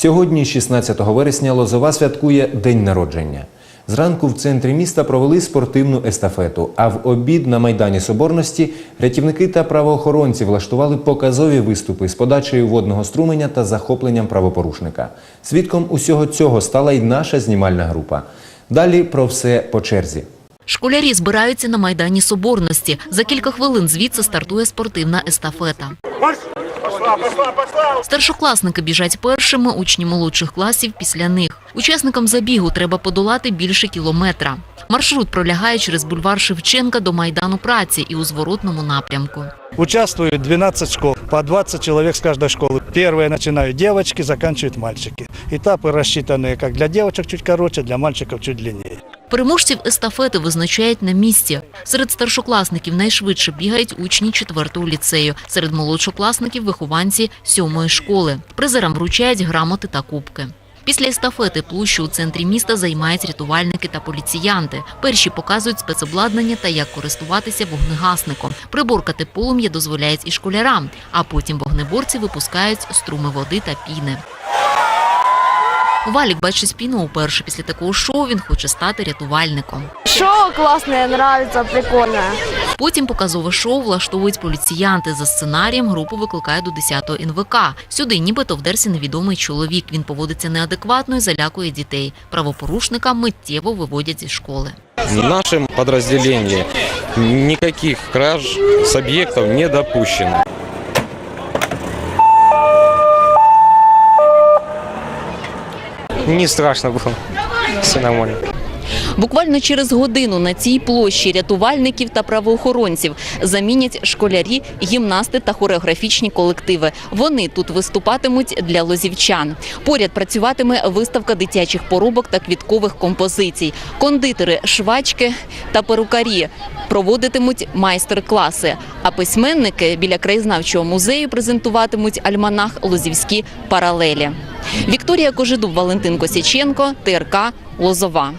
Сьогодні, 16 вересня, Лозова святкує день народження. Зранку в центрі міста провели спортивну естафету, а в обід на Майдані Соборності рятівники та правоохоронці влаштували показові виступи з подачею водного струменя та захопленням правопорушника. Свідком усього цього стала й наша знімальна група. Далі про все по черзі. Школярі збираються на Майдані Соборності. За кілька хвилин звідси стартує спортивна естафета. Старшокласники біжать першими, учні молодших класів після них. Учасникам забігу треба подолати більше кілометра. Маршрут пролягає через бульвар Шевченка до Майдану праці і у зворотному напрямку. Участвуют 12 школ, по 20 человек с каждой школы. Первые начинают девочки, заканчивают мальчики. Этапы рассчитаны как для девочек чуть короче, для мальчиков чуть длиннее. Переможців естафети визначають на місці. Серед старшокласників найшвидше бігають учні 4-го ліцею, серед молодшокласників – вихованці 7-ї школи. Призерам вручають грамоти та кубки. Після естафети площу у центрі міста займають рятувальники та поліціянти. Перші показують спецобладнання та як користуватися вогнегасником. Приборкати полум'я дозволяють і школярам, а потім вогнеборці випускають струми води та піни. Валік бачить спіну уперше. Після такого шоу він хоче стати рятувальником. Шоу классное, нравится, прикольное. Потім показове шоу влаштовують поліціянти. За сценарієм групу викликає до 10-го НВК. Сюди нібито вдерся невідомий чоловік. Він поводиться неадекватно і залякує дітей. Правопорушника миттєво виводять зі школи. В нашем подразделении никаких краж с объектов не допущено. Не страшно было. Все нормально. Буквально через годину на цій площі рятувальників та правоохоронців замінять школярі, гімнасти та хореографічні колективи. Вони тут виступатимуть для лозівчан. Поряд працюватиме виставка дитячих поробок та квіткових композицій. Кондитери, швачки та перукарі проводитимуть майстер-класи. А письменники біля краєзнавчого музею презентуватимуть альманах Лозівські паралелі. Вікторія Кожедуб, Валентин Косіченко, ТРК Лозова.